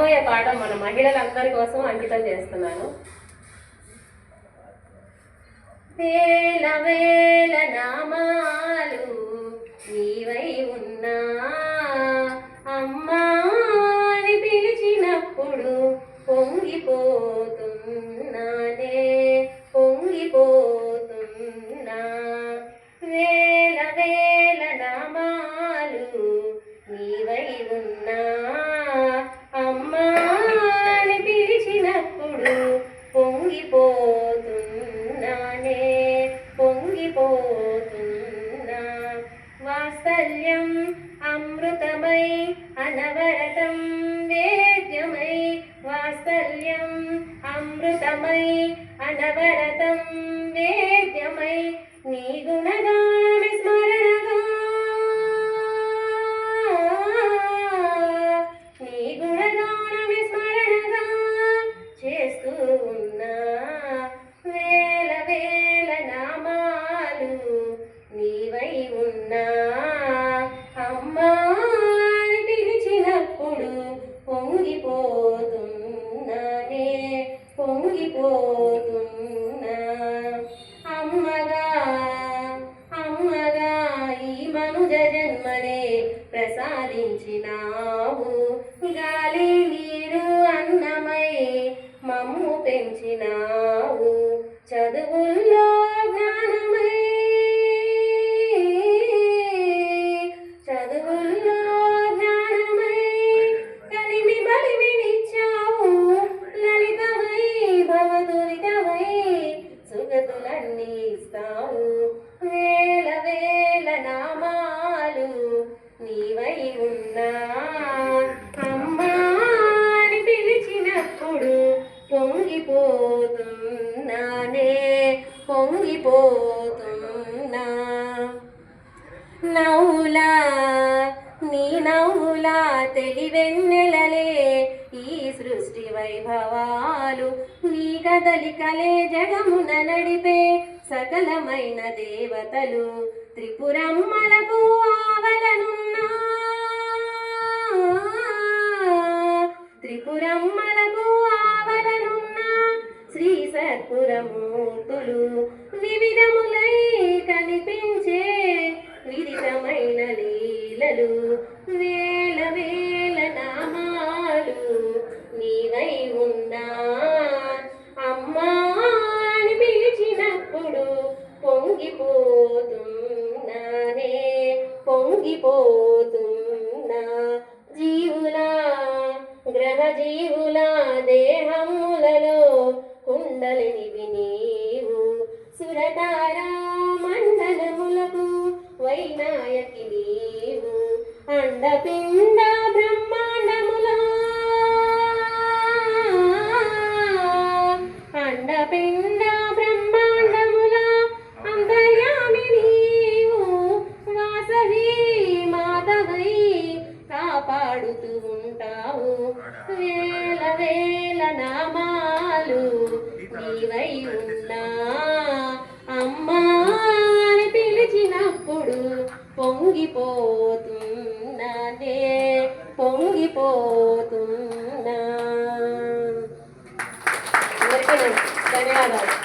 రాబోయే పాఠం మన మహిళలందరి కోసం అంకితం చేస్తున్నాను. వేల వేల నామా పొంగిపోతున్నానే పొంగిపోతున్నా వాత్సల్యం అమృతమై అనవరతం వేద్యమై వాత్సల్యం అమృతమై అనవరతం వేద్యమై నీ గుణగానమి ప్రసాదించినావు గాలి నీరు అన్నమై మమ్ము పెంచినావు. చదువుల్లో జ్ఞానమై చదువుల్లో జ్ఞానమై కలిమి బలిమినిచ్చావు. లలితమై భవదురితమై సుగతులన్నీ ఇస్తావు. పొంగిపోతున్నానే పొంగిపోతున్నా. నవ్వులా నీ నవ్వులా తెలివెన్నెలలే ఈ సృష్టి వైభవాలు నీ కదలికలే జగమున నడిపే సకలమైన దేవతలు త్రిపురమ్మలకు పొంగిపోతున్నా జీవులా గ్రహ జీవుల దేహములలో కుండలిని వినీవు సురతారా మండలములకు వైనాయకి నీవు. అండపిండ వేల వేల నామాలు నీవై ఉన్నా. అమ్మా అని పిలిచినప్పుడు పొంగిపోతున్నానే పొంగిపోతున్నా ధన్యవాదాలు.